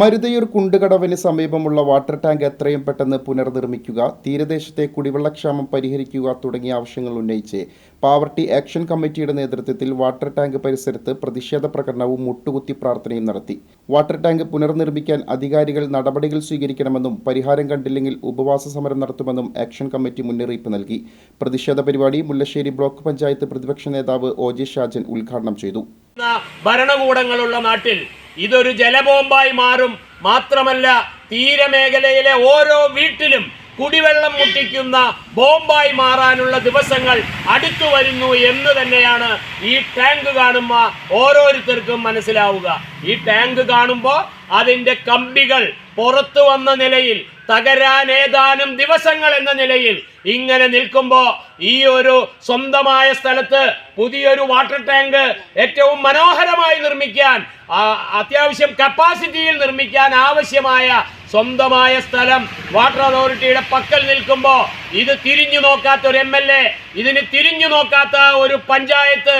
മരുതയൂർ കുണ്ടുകടവിന് സമീപമുള്ള water tank എത്രയും പെട്ടെന്ന് പുനർനിർമ്മിക്കുക തീരദേശത്തെ കുടിവെള്ളക്ഷാമം പരിഹരിക്കുക തുടങ്ങിയ ആവശ്യങ്ങൾ ഉന്നയിച്ച് പാവർട്ടി ആക്ഷൻ കമ്മിറ്റിയുടെ നേതൃത്വത്തിൽ വാട്ടർ ടാങ്ക് പരിസരത്ത് പ്രതിഷേധ പ്രകടനവും മുട്ടുകുത്തി പ്രാർത്ഥനയും നടത്തി. വാട്ടർ ടാങ്ക് പുനർനിർമ്മിക്കാൻ അധികാരികൾ നടപടികൾ സ്വീകരിക്കണമെന്നും പരിഹാരം കണ്ടില്ലെങ്കിൽ ഉപവാസ സമരം നടത്തുമെന്നും ആക്ഷൻ കമ്മിറ്റി മുന്നറിയിപ്പ് നൽകി. പ്രതിഷേധ പരിപാടി മുല്ലശ്ശേരി ബ്ലോക്ക് പഞ്ചായത്ത് പ്രതിപക്ഷ നേതാവ് ഒ ജെ ഷാജൻ ഉദ്ഘാടനം ചെയ്തു. ഭരണകൂടങ്ങളുള്ള നാട്ടിൽ ഇതൊരു ജലബോംബായി മാറും. മാത്രമല്ല തീരമേഖലയിലെ ഓരോ വീട്ടിലും കുടിവെള്ളം മുട്ടിക്കുന്ന ബോംബായി മാറാനുള്ള ദിവസങ്ങൾ അടുത്തു വരുന്നു എന്ന് തന്നെയാണ് ഈ ടാങ്ക് കാണുമ്പോൾ ഓരോരുത്തർക്കും മനസ്സിലാവുക. ഈ ടാങ്ക് കാണുമ്പോൾ അതിന്റെ കമ്പികൾ പുറത്തു വന്ന നിലയിൽ തകരാൻ ഏതാനും ദിവസങ്ങൾ എന്ന നിലയിൽ ഇങ്ങനെ നിൽക്കുമ്പോൾ ഈ ഒരു സ്വന്തമായ സ്ഥലത്ത് പുതിയൊരു വാട്ടർ ടാങ്ക് ഏറ്റവും മനോഹരമായി നിർമ്മിക്കാൻ അത്യാവശ്യം കപ്പാസിറ്റിയിൽ നിർമ്മിക്കാൻ ആവശ്യമായ സ്വന്തമായ സ്ഥലം വാട്ടർ അതോറിറ്റിയുടെ പക്കൽ നിൽക്കുമ്പോൾ ഇത് തിരിഞ്ഞു നോക്കാത്ത ഒരു എം എൽ എ ഇതിന് തിരിഞ്ഞു നോക്കാത്ത ഒരു പഞ്ചായത്ത്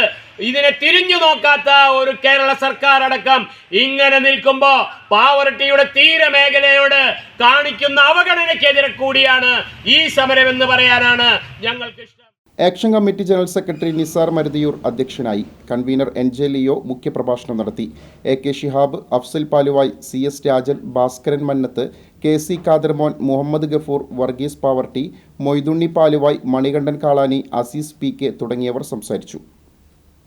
ഇതിനെ തിരിഞ്ഞു നോക്കാത്ത ഒരു കേരള സർക്കാർ അടക്കം ഇങ്ങനെ നിൽക്കുമ്പോ പാവറട്ടിയുടെ തീരമേഖലയോട് കാണിക്കുന്ന അവഗണനയ്ക്കെതിരെ കൂടിയാണ് ഈ സമരം എന്ന് പറയാനാണ് ഞങ്ങൾക്ക് ഇഷ്ടം. Action committee general secretary Nisar Maruthiyur അധ്യക്ഷനായി. കൺവീനർ എൻ ജെ ലിയോ മുഖ്യപ്രഭാഷണം നടത്തി. A K Shihab Afsal Paluvai C S Rajan Bhaskaran Mannath K C Kadarmon Muhammad Gafoor Varghese Pavaratty Moithunni Paluvai Manikandan Kalani Azeez P K തുടങ്ങിയവർ സംസാരിച്ചു.